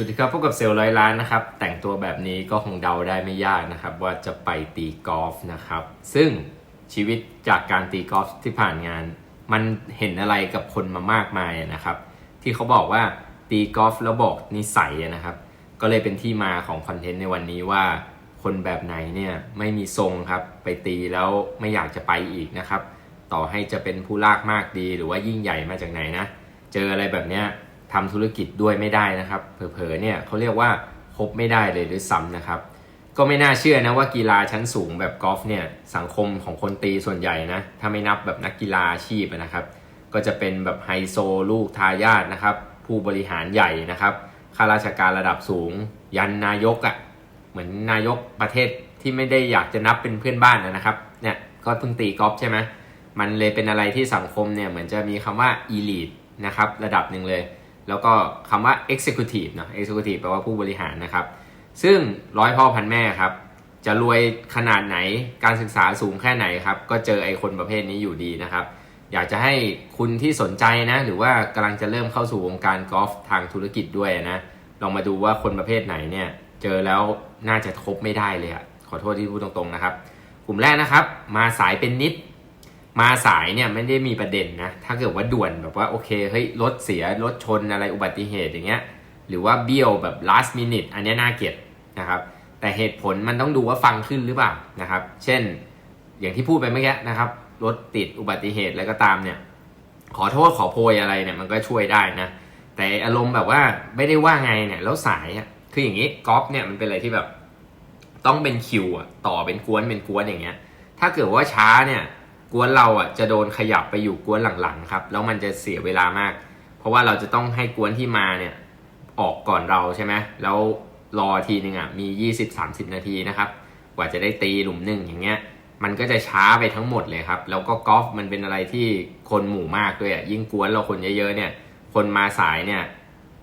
สวัสดีครับพบกับเซลล์ร้อยล้านนะครับ แต่งตัวแบบนี้ก็คงเดาได้ไม่ยากนะครับ ว่าจะไปตีกอล์ฟนะครับ ซึ่งชีวิตจากการตีกอล์ฟที่ผ่านงาน มันเห็นอะไรกับคนมามากมายนะครับ ที่เขาบอกว่าตีกอล์ฟแล้วบอกนิสัยนะครับ ก็เลยเป็นที่มาของคอนเทนต์ในวันนี้ว่า คนแบบไหนเนี่ยไม่มีทรงครับ ไปตีแล้วไม่อยากจะไปอีกนะครับ ต่อให้จะเป็นผู้ลากมากดีหรือว่ายิ่งใหญ่มาจากไหนนะ เจออะไรแบบเนี้ย ทำธุรกิจด้วยไม่ได้นะครับ เผลอๆเนี่ยเขาเรียกว่าคบไม่ได้เลยด้วยซ้ำนะครับ ก็ไม่น่าเชื่อนะว่ากีฬาชั้นสูงแบบกอล์ฟเนี่ยสังคมของคนตีส่วนใหญ่นะถ้าไม่นับแบบนักกีฬาอาชีพนะครับ ก็จะเป็นแบบไฮโซลูกทายาทนะครับ ผู้บริหารใหญ่นะครับข้าราชการระดับสูง ยันนายกอะ่ะเหมือนนายกประเทศที่ไม่ได้อยากจะนับเป็นเพื่อนบ้านนะครับเนี่ยก็เพิ่งตีกอล์ฟใช่ไหมมันเลยเป็นอะไรที่สังคมเนี่ยเหมือนจะมีคำว่า elite นะครับระดับหนึ่งเลย แล้วก็คำว่า executive เนอะ executive แปลว่าผู้บริหารนะครับ ซึ่งร้อยพ่อพันแม่ครับ จะรวยขนาดไหนการศึกษาสูงแค่ไหนครับ ก็เจอไอ้คนประเภทนี้อยู่ดีนะครับ อยากจะให้คุณที่สนใจนะ หรือว่ากำลังจะเริ่มเข้าสู่วงการกอล์ฟทางธุรกิจด้วยนะ ลองมาดูว่าคนประเภทไหนเนี่ยเจอแล้วน่าจะคบไม่ได้เลยอะขอโทษที่พูดตรงๆนะครับ กลุ่มแรกนะครับ มาสายเป็นนิด มาสายเนี่ยไม่ได้มีประเด็นนะ ถ้าเกิดว่าด่วนแบบว่าโอเคเฮ้ยรถเสียรถชนอะไรอุบัติเหตุอย่างเงี้ย หรือว่าเบี้ยวแบบ last minute อันนี้น่าเกลียดนะครับ แต่เหตุผลมันต้องดูว่าฟังขึ้นหรือเปล่านะครับ เช่น อย่างที่พูดไปเมื่อกี้นะครับรถติดอุบัติเหตุอะไรก็ตามเนี่ย ขอโทษขอโพยอะไรเนี่ยมันก็ช่วยได้นะ แต่อารมณ์แบบว่าไม่ได้ว่าไงเนี่ยแล้วสายอะคืออย่างนี้กอล์ฟเนี่ยมันเป็นอะไรที่แบบ ต้องเป็นคิวอะต่อเป็นกวนเป็นกวนอย่างเงี้ย ถ้าเกิดว่าช้าเนี่ย กวนเราอะจะโดนขยับไปอยู่กวนหลังๆครับแล้วมันจะเสียเวลามาก เพราะว่าเราจะต้องให้กวนที่มาเนี่ยออกก่อนเราใช่ไหมแล้วรอทีนึงอะมี 20-30 นาทีนะครับกว่าจะได้ตีหลุมหนึ่งอย่างเงี้ยมันก็จะช้าไปทั้งหมดเลยครับ แล้วก็กอล์ฟมันเป็นอะไรที่คนหมู่มากด้วยอะยิ่งกวนเราคนเยอะๆเนี่ย คนมาสายเนี่ย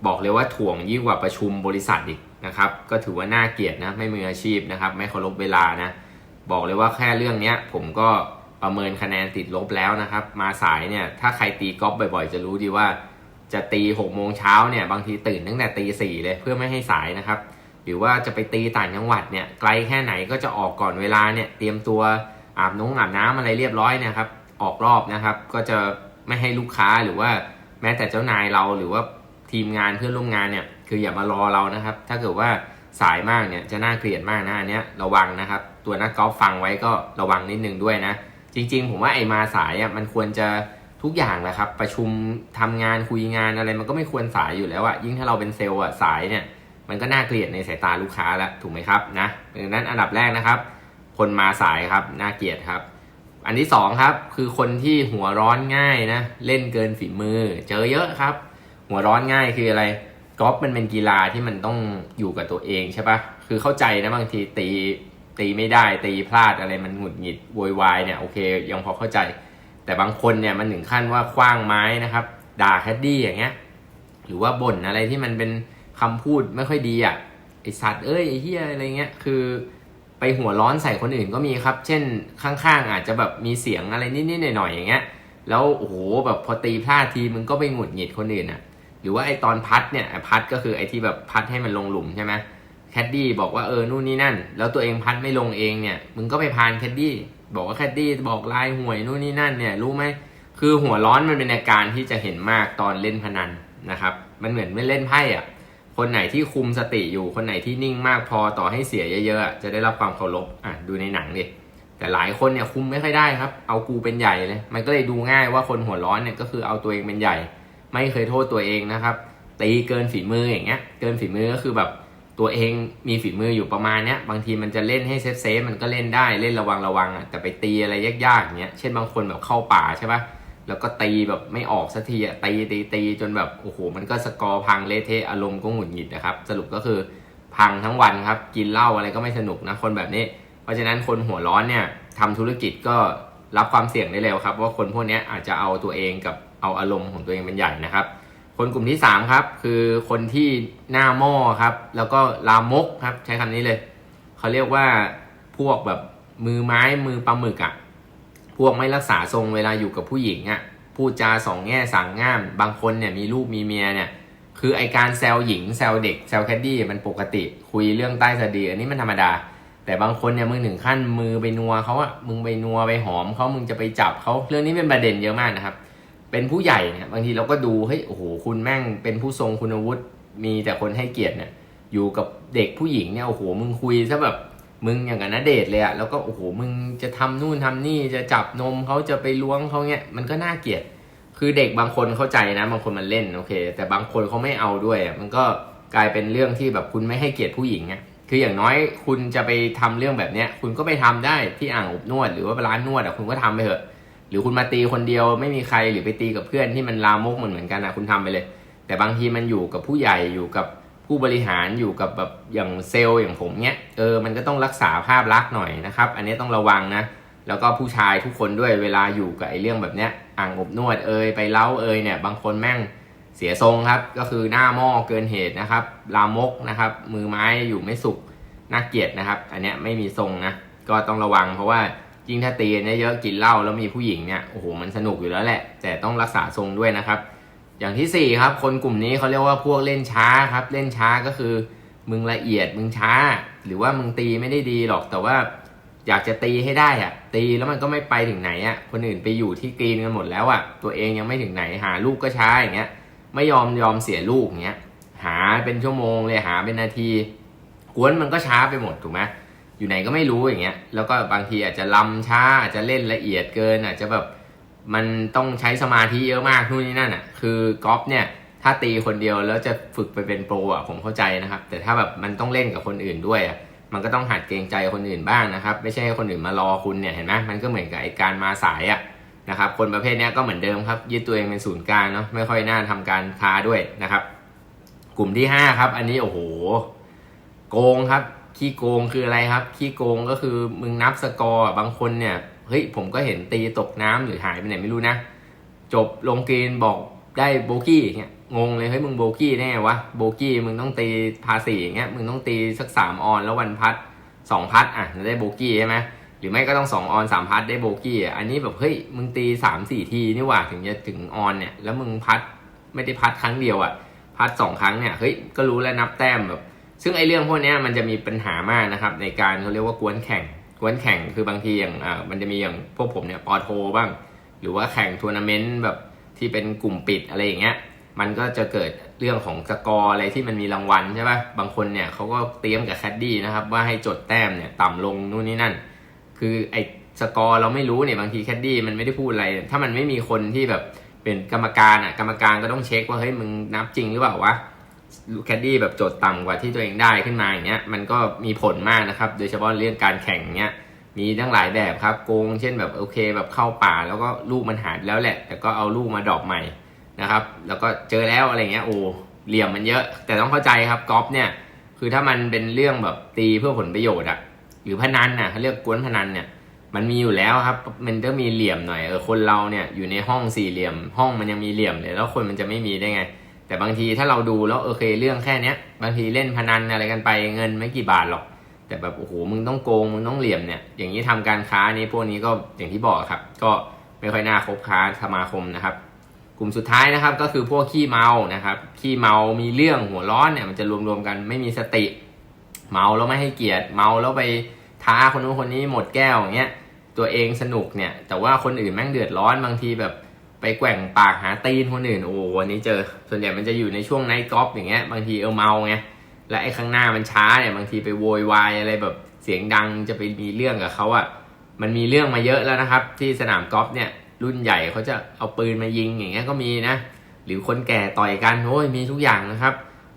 บอกเลยว่าถ่วงยิ่งกว่าประชุมบริษัทอีกนะครับ ก็ถือว่าน่าเกลียดนะไม่มืออาชีพนะครับ ไม่เคารพเวลานะ บอกเลยว่าแค่เรื่องเนี้ยผมก็ ประเมินคะแนนติดลบแล้วนะครับ มาสายเนี่ยถ้าใครตีกอล์ฟบ่อยๆ จะรู้ดีว่าจะตีหกโมงเช้าเนี่ยบางทีตื่นตั้งแต่ตีสี่เลยเพื่อไม่ให้สายนะครับ หรือว่าจะไปตีต่างจังหวัดเนี่ยไกลแค่ไหนก็จะออกก่อนเวลาเนี่ยเตรียมตัวอาบน้องอาบน้ำอะไรเรียบร้อยนะครับ ออกรอบนะครับ ก็จะไม่ให้ลูกค้าหรือว่าแม้แต่เจ้านายเราหรือว่าทีมงานเพื่อนร่วมงานเนี่ยคืออย่ามารอเรานะครับ ถ้าเกิดว่าสายมากเนี่ยจะน่าเกลียดมากนะอันเนี้ยระวังนะครับ ตัวนักกอล์ฟฟังไว้ก็ระวังนิดนึงด้วยนะ จริง ๆ ผมว่าไอ้มาสายอะมันควรจะทุกอย่างแหละครับ ประชุมทำงานคุยงานอะไรมันก็ไม่ควรสายอยู่แล้วอะยิ่งถ้าเราเป็นเซลล์อะสายเนี่ย มันก็น่าเกลียดในสายตาลูกค้าแล้วถูกไหมครับนะดังนั้นอันดับแรกนะครับ คนมาสายครับน่าเกลียดครับ อันที่สองครับคือคนที่หัวร้อนง่ายนะเล่นเกินฝีมือ เจอเยอะครับ หัวร้อนง่ายคืออะไรกอล์ฟมันเป็นกีฬาที่มันต้องอยู่กับตัวเองใช่ปะคือเข้าใจนะบางทีตี ตีไม่ได้ตีพลาดอะไรมันหงุดหงิดโวยวายเนี่ยโอเคยังพอเข้าใจ แต่บางคนเนี่ยมันถึงขั้นว่าคว้างไม้นะครับ ด่าแคดดี้อย่างเงี้ยหรือว่าบ่นอะไรที่มันเป็นคำพูดไม่ค่อยดีอะไอสัตว์เอ้ยไอเฮียอะไรเงี้ยคือไปหัวร้อนใส่คนอื่นก็มีครับ เช่นข้างๆ อาจจะแบบมีเสียงอะไรนิดๆหน่อยๆอย่างเงี้ยแล้วโอ้โหแบบพอตีพลาดทีมึงก็ไปหงุดหงิดคนอื่นอะหรือว่าไอตอนพัดเนี่ยพัดก็คือไอที่แบบพัดให้มันลงหลุมใช่ไหม แคดดี้บอกว่าเออนู่นนี่นั่น แล้วตัวเองพัดไม่ลงเองเนี่ยมึงก็ไปพานแคดดี้บอกว่าแคดดี้บอกลายห่วยนู่นนี่นั่นเนี่ยรู้ไหมคือหัวร้อนมันเป็นอาการที่จะเห็นมากตอนเล่นพนันนะครับ มันเหมือนไม่เล่นไพ่อะคนไหนที่คุมสติอยู่คนไหนที่นิ่งมากพอต่อให้เสียเยอะๆอะจะได้รับความเคารพอะดูในหนังดิแต่หลายคนเนี่ยคุมไม่ค่อยได้ครับ เอากูเป็นใหญ่เลย มันก็เลยดูง่ายว่าคนหัวร้อนเนี่ยก็คือเอาตัวเองเป็นใหญ่ ไม่เคยโทษตัวเองนะครับตีเกินฝีมืออย่างเงี้ย เกินฝีมือก็คือแบบ ตัวเองมีฝีมืออยู่ประมาณเนี้ยบางทีมันจะเล่นให้เซฟเซฟมันก็เล่นได้เล่นระวังระวังอะแต่ไปตีอะไรยากๆอย่างเงี้ยเช่นบางคนแบบเข้าป่าใช่ปะแล้วก็ตีแบบไม่ออกสักทีอะตีตีตีจนแบบโอ้โหมันก็สกอร์พังเละเทะอารมณ์ก็หงุดหงิดนะครับ สรุปก็คือพังทั้งวันครับ กินเหล้าอะไรก็ไม่สนุกนะคนแบบนี้ เพราะฉะนั้นคนหัวร้อนเนี่ยทำธุรกิจก็รับความเสี่ยงได้เร็วครับว่าคนพวกนี้อาจจะเอาตัวเองกับเอาอารมณ์ของตัวเองเป็นใหญ่นะครับ คนกลุ่มที่ 3 ครับ คือคนที่หน้าหม้อครับ แล้วก็ลามกครับ ใช้คำนี้เลยเขาเรียกว่าพวกแบบมือไม้มือปลาหมึกอะ่ะ พวกไม่รักษาทรงเวลาอยู่กับผู้หญิงอะ่ะพูดจาสองแง่สามง่าม บางคนเนี่ยมีลูกมีเมียเนี่ย คือไอการแซวหญิงแซวเด็กแซวแคดดี้มันปกติ คุยเรื่องใต้สะดืออันนี้มันธรรมดา แต่บางคนเนี่ยมึงถึงขั้นมือไปนัวเขาอะมึงไปนัวไปหอมเขามึงจะไปจับเขาเรื่องนี้เป็นประเด็นเยอะมากนะครับ เป็นผู้ใหญ่เนี่ยบางทีเราก็ดูเฮ้ยโอ้โหคุณแม่งเป็นผู้ทรงคุณวุฒิมีแต่คนให้เกียรติเนี่ยอยู่กับเด็กผู้หญิงเนี่ยโอ้โหมึงคุยซะแบบมึงอย่างกับนเดทเลยอะแล้วก็โอ้โหมึงจะทำนู่นทำนี่จะจับนมเขาจะไปล้วงเขาเนี่ยมันก็น่าเกลียด คือเด็กบางคนเข้าใจนะ บางคนมันเล่นโอเค แต่บางคนเขาไม่เอาด้วยอะมันก็กลายเป็นเรื่องที่แบบคุณไม่ให้เกียรติผู้หญิงอะคืออย่างน้อยคุณจะไปทำเรื่องแบบเนี้ยคุณก็ไปทำได้ที่อ่างอบนวด หรือว่าร้านนวดอะคุณก็ทำไปเถอะ รือคุณมาตีคนเดียวไม่มีใครหรือไปตีกับเพื่อนที่มันลามกเหมือนเหมือนกันนะคุณทำไปเลย แต่บางทีมันอยู่กับผู้ใหญ่อยู่กับผู้บริหารอยู่กับแบบอย่างเซลล์อย่างผมเนี้ยเออมันก็ต้องรักษาภาพลักษณ์หน่อยนะครับ อันนี้ต้องระวังนะ แล้วก็ผู้ชายทุกคนด้วยเวลาอยู่กับไอ้เรื่องแบบเนี้ยอ่างอบนวดเอยไปเล้าเอยเนี่ยบางคนแม่งเสียทรงครับ ก็คือหน้าหม้อเกินเหตุนะครับ ลามกนะครับ มือไม้อยู่ไม่สุกน่าเกลียดนะครับ อันเนี้ยไม่มีทรงนะก็ต้องระวังเพราะว่า ยิ่งถ้าตีเนี่ยเยอะกินเหล้าแล้วมีผู้หญิงเนี่ยโอ้โหมันสนุกอยู่แล้วแหละ แต่ต้องรักษาทรงด้วยนะครับ อย่างที่สี่ครับคนกลุ่มนี้เขาเรียกว่าพวกเล่นช้าครับเล่นช้าก็คือ มึงละเอียดมึงช้า หรือว่ามึงตีไม่ได้ดีหรอกแต่ว่าอยากจะตีให้ได้อะตีแล้วมันก็ไม่ไปถึงไหนอะคนอื่นไปอยู่ที่กรีนกันหมดแล้วอะตัวเองยังไม่ถึงไหนหาลูกก็ช้าอย่างเงี้ยไม่ยอมยอมเสียลูกอย่างเงี้ยหาเป็นชั่วโมงเลยหาเป็นนาที กวนมันก็ช้าไปหมดถูกไหม อยู่ไหนก็ไม่รู้อย่างเงี้ย แล้วก็บางทีอาจจะลำช้าอาจจะเล่นละเอียดเกิน อาจจะแบบมันต้องใช้สมาธิเยอะมากนู่นนี่นั่นอะคือกอล์ฟเนี่ยถ้าตีคนเดียวแล้วจะฝึกไปเป็นโปรอะผมเข้าใจนะครับ แต่ถ้าแบบมันต้องเล่นกับคนอื่นด้วยอะมันก็ต้องหัดเกรงใจคนอื่นบ้างนะครับ ไม่ใช่ให้คนอื่นมารอคุณเนี่ยเห็นไหมมันก็เหมือนกับไอการมาสายอะนะครับ คนประเภทนี้ก็เหมือนเดิมครับยึดตัวเองเป็นศูนย์กลางเนาะไม่ค่อยน่าทำการค้าด้วยนะครับ กลุ่มที่ห้าครับ อันนี้โอ้โห โกงครับ ขี้โกงคืออะไรครับ ขี้โกงก็คือมึงนับสกอร์บางคนเนี่ยเฮ้ยผมก็เห็นตีตกน้ำหรือหายไปไหนไม่รู้นะ จบลงเกณฑ์บอกได้โบกี้เนี่ยงงเลยเฮ้ยมึงโบกี้แน่วะโบกี้มึงต้องตีพาสี่อย่างเงี้ยมึงต้องตีสักสามออนแล้ววันพัดสองพัดอะได้โบกี้ใช่ไหมหรือไม่ก็ต้องสองออนสามพัดได้โบกี้อะอันนี้แบบเฮ้ยมึงตีสามสี่ทีนี่หว่าถึงจะถึงออนเนี่ยแล้วมึงพัดไม่ได้พัดครั้งเดียวอะพัดสองครั้งเนี่ยเฮ้ยก็รู้แล้วนับแต้มแบบ ซึ่งไอ้เรื่องพวกนี้มันจะมีปัญหามากนะครับ ในการเขาเรียกว่ากวนแข่ง กวนแข่งคือบางทีอย่างอ่ามันจะมีอย่างพวกผมเนี่ยปอโทบ้าง หรือว่าแข่งทัวร์นาเมนต์แบบที่เป็นกลุ่มปิดอะไรอย่างเงี้ย มันก็จะเกิดเรื่องของสกอร์อะไรที่มันมีรางวัลใช่ปะ่ะ บางคนเนี่ยเขาก็เตรียมกับแคดดี้นะครับ ว่าให้จดแต้มเนี่ยต่ำลงนู่นนี่นั่น คือไอ้สกอร์เราไม่รู้เนี่ยบางทีแคดดี้มันไม่ได้พูดอะไร ถ้ามันไม่มีคนที่แบบเป็นกรรมการอะกรรมการก็ต้องเช็คว่าเฮ้ยมึงนับจริงหรือเปล่าวะ แคดดี้แบบจดต่ำกว่าที่ตัวเองได้ขึ้นมาอย่างเงี้ยมันก็มีผลมากนะครับ โดยเฉพาะเรื่องการแข่งเนี้ยมีทั้งหลายแบบครับโกงเช่นแบบโอเคแบบเข้าป่า แล้วก็ลูกมันหายแล้วแหละ แต่ก็เอาลูกมาดอปใหม่นะครับ แล้วก็เจอแล้วอะไรเงี้ยโอ้เหลี่ยมมันเยอะ แต่ต้องเข้าใจครับกอล์ฟเนี่ยคือถ้ามันเป็นเรื่องแบบตีเพื่อผลประโยชน์อะหรือพนันน่ะเขาเรียกกวนพนันเนี่ยมันมีอยู่แล้วครับ มันก็มีเหลี่ยมหน่อยเออคนเราเนี่ยอยู่ในห้องสี่เหลี่ยม ห้องมันยังมีเหลี่ยมเลยแล้วคนมันจะไม่มีได้ไง แต่บางทีถ้าเราดูแล้วโอเคเรื่องแค่เนี้ย บางทีเล่นพนันอะไรกันไปเงินไม่กี่บาทหรอก แต่แบบโอ้โหมึงต้องโกงมึงต้องเหลี่ยมเนี่ย อย่างนี้ทำการค้านี้พวกนี้ก็อย่างที่บอกครับ ก็ไม่ค่อยน่าคบค้าสมาคมนะครับ กลุ่มสุดท้ายนะครับก็คือพวกขี้เมานะครับขี้เมามีเรื่องหัวร้อนเนี่ยมันจะรวมๆกันไม่มีสติ เมาแล้วไม่ให้เกียรติเมาแล้วไปท้าคนนู้นคนนี้หมดแก้วอย่างเงี้ยตัวเองสนุกเนี่ย แต่ว่าคนอื่นแม่งเดือดร้อนบางทีแบบ ไปแกว่งปากหาตีนคนอื่นโอ้วันนี้เจอ ส่วนใหญ่มันจะอยู่ในช่วงไนท์กอล์ฟอย่างเงี้ยบางทีเออเมาไงและไอ้ข้างหน้ามันช้าเนี่ยบางทีไปโวยวายอะไรแบบเสียงดังจะไปมีเรื่องกับเขาอะ่ะมันมีเรื่องมาเยอะแล้วนะครับ ที่สนามกอล์ฟเนี่ยรุ่นใหญ่เขาจะเอาปืนมายิงอย่างเงี้ยก็มีนะหรือคนแก่ต่อยกันโอ้ยมีทุกอย่างนะครับ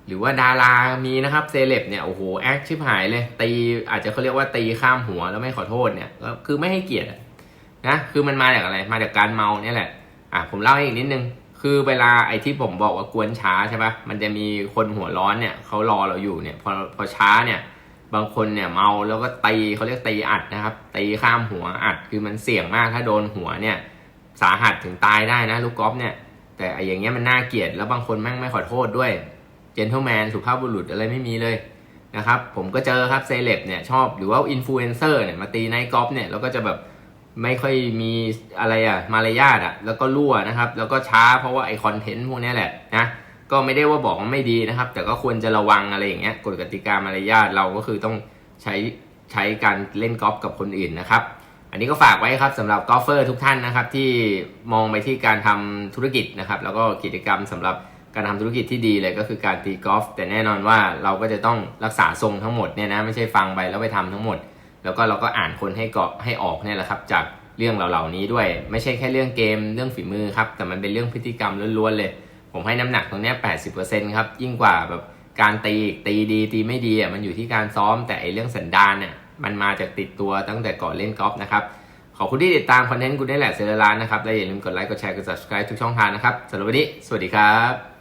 หรือว่าดารามีนะครับเซเลบเนี่ยโอ้โหแอคชิบหายเลย ตีอาจจะเขาเรียกว่าตีข้ามหัวแล้วไม่ขอโทษเนี่ยก็คือไม่ให้เกียรตินะคือมันมาจากอะไรมาจากการเมาเนี่ยแหละ อะผมเล่าให้อีกนิดนึง คือเวลาไอ้ที่ผมบอกว่ากวนช้าใช่ปะมันจะมีคนหัวร้อนเนี่ยเขารอเราอยู่เนี่ยพอพอช้าเนี่ยบางคนเนี่ยเมาแล้วก็ตีเขาเรียกตีอัดนะครับตีข้ามหัวอัดคือมันเสี่ยงมากถ้าโดนหัวเนี่ย สาหัสถึงตายได้นะลูกกอล์ฟเนี่ย แต่ไอ้อย่างเงี้ยมันน่าเกลียดแล้วบางคนแม่งไม่ขอโทษด้วยเจนเทลแมนสุภาพบุรุษอะไรไม่มีเลยนะครับ ผมก็เจอครับเซเลบเนี่ยชอบหรือว่าอินฟลูเอนเซอร์เนี่ยมาตีในกอล์ฟเนี่ยแล้วก็จะแบบ ไม่ค่อยมีอะไรอะมารยาทอะแล้วก็รั่วนะครับ แล้วก็ช้าเพราะว่าไอคอนเทนต์พวกนี้แหละนะก็ไม่ได้ว่าบอกว่าไม่ดีนะครับ แต่ก็ควรจะระวังอะไรอย่างเงี้ยกฎกติกามารยาทเราก็คือต้องใช้ใช้การเล่นกอล์ฟกับคนอื่นนะครับ อันนี้ก็ฝากไว้ครับสำหรับกอล์ฟเฟอร์ทุกท่านนะครับ ที่มองไปที่การทำธุรกิจนะครับ แล้วก็กิจกรรมสำหรับการทำธุรกิจที่ดีเลยก็คือการตีกอล์ฟแต่แน่นอนว่าเราก็จะต้องรักษาทรงทั้งหมดเนี่ยนะไม่ใช่ฟังไปแล้วไปทำทั้งหมด แล้วก็เราก็อ่านคนให้เกาะให้ออกเนี่ยแหละครับ จากเรื่องเหล่านี้ด้วย ไม่ใช่แค่เรื่องเกมเรื่องฝีมือครับ แต่มันเป็นเรื่องพฤติกรรมล้วนๆเลย ผมให้น้ำหนักตรงนี้ย80%ครับ ยิ่งกว่าแบบการตีตีดีตีไม่ดีอะมันอยู่ที่การซ้อมแต่ไอเรื่องสันดานเนี่ยมันมาจากติดตัวตั้งแต่ก่อนเล่นกอล์ฟนะครับขอบคุณที่ติดตามคอนเทนต์กูได้แหละเซเลร้านนะครับ และอย่าลืมกดไลค์ กดแชร์ กด subscribe ทุกช่องทางนะครับสำหรับวันนี้ สวัสดีครับ